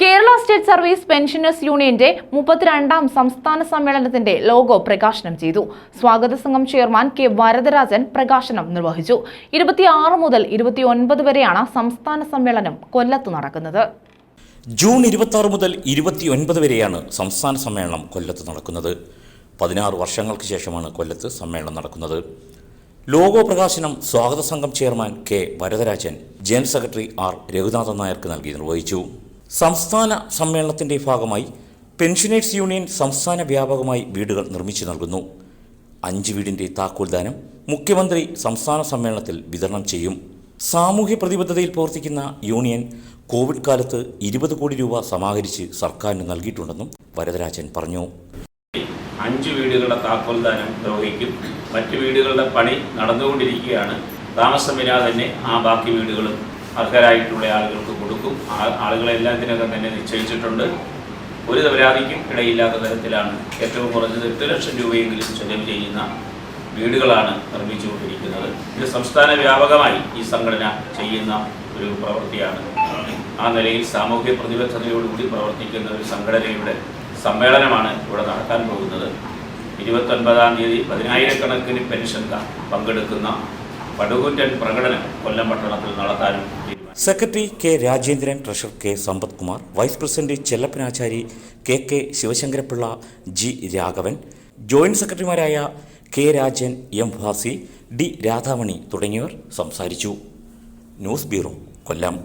Kerala state service pensioners യൂണിയന്റെ മുപ്പത്തിരണ്ടാം സംസ്ഥാന സമ്മേളനത്തിന്റെ ലോഗോ പ്രകാശനം ചെയ്തു. സ്വാഗത സംഘം ചെയർമാൻ കെ വരദരാജൻ പ്രകാശനം നിർവഹിച്ചു. ഇരുപത്തിയാറ് മുതൽ ഇരുപത്തിയൊൻപത് വരെയാണ് സംസ്ഥാന സമ്മേളനം കൊല്ലത്ത് നടക്കുന്നത്. ജൂൺ ഇരുപത്തി മുതൽ ഇരുപത്തിയൊൻപത് വരെയാണ് സംസ്ഥാന സമ്മേളനം കൊല്ലത്ത് നടക്കുന്നത്. പതിനാറ് വർഷങ്ങൾക്ക് ശേഷമാണ് കൊല്ലത്ത് സമ്മേളനം നടക്കുന്നത്. ലോഗോ പ്രകാശനം സ്വാഗത സംഘം chairman K Varadarajan general secretary R Raghunathan നായർക്ക് നൽകി നിർവഹിച്ചു. സംസ്ഥാന സമ്മേളനത്തിന്റെ ഭാഗമായി പെൻഷനേഴ്സ് യൂണിയൻ സംസ്ഥാന വ്യാപകമായി വീടുകൾ നിർമ്മിച്ചു നൽകുന്നു. അഞ്ച് വീടിന്റെ താക്കോൽദാനം മുഖ്യമന്ത്രി സംസ്ഥാന സമ്മേളനത്തിൽ വിതരണം ചെയ്യും. സാമൂഹ്യ പ്രതിബദ്ധതയിൽ പ്രവർത്തിക്കുന്ന യൂണിയൻ കോവിഡ് കാലത്ത് ഇരുപത് കോടി രൂപ സമാഹരിച്ച് സർക്കാരിന് നൽകിയിട്ടുണ്ടെന്നും വരദരാജൻ പറഞ്ഞു. അഞ്ച് വീടുകളുടെ താക്കോൽദാനം നിർവഹിക്കും. മറ്റ് വീടുകളുടെ പണി നടന്നുകൊണ്ടിരിക്കുകയാണ്. താമസമില്ലാതെ തന്നെ ആ ബാക്കി വീടുകളും അർഹരായിട്ടുള്ള ആളുകൾക്ക് കൊടുക്കും. ആളുകളെല്ലാം ഇതിനകം തന്നെ നിശ്ചയിച്ചിട്ടുണ്ട്. ഒരു പരാതിക്കും ഇടയില്ലാത്ത തരത്തിലാണ് ഏറ്റവും കുറഞ്ഞത് എട്ട് ലക്ഷം രൂപയെങ്കിലും ചെലവ് ചെയ്യുന്ന വീടുകളാണ് നിർമ്മിച്ചുകൊണ്ടിരിക്കുന്നത്. ഇത് സംസ്ഥാന വ്യാപകമായി ഈ സംഘടന ചെയ്യുന്ന ഒരു പ്രവൃത്തിയാണ്. ആ നിലയിൽ സാമൂഹ്യ പ്രതിബദ്ധതയോടുകൂടി പ്രവർത്തിക്കുന്ന ഒരു സംഘടനയുടെ സമ്മേളനമാണ് ഇവിടെ നടക്കാൻ പോകുന്നത്. ഇരുപത്തൊൻപതാം തീയതി പതിനായിരക്കണക്കിന് പെൻഷൻകാർ പങ്കെടുക്കുന്ന പടുകൂറ്റൻ പ്രകടനം കൊല്ലം പട്ടണത്തിൽ നടത്താനും secretary K Rajendran treasurer K Sampath Kumar vice president Chellappanachari K K Sivasankarapillai G Raghavan joint സെക്രട്ടറിമാരായ K Rajan M Bhasi D Radhamani തുടങ്ങിയവർ സംസാരിച്ചു. News bureau Kollam.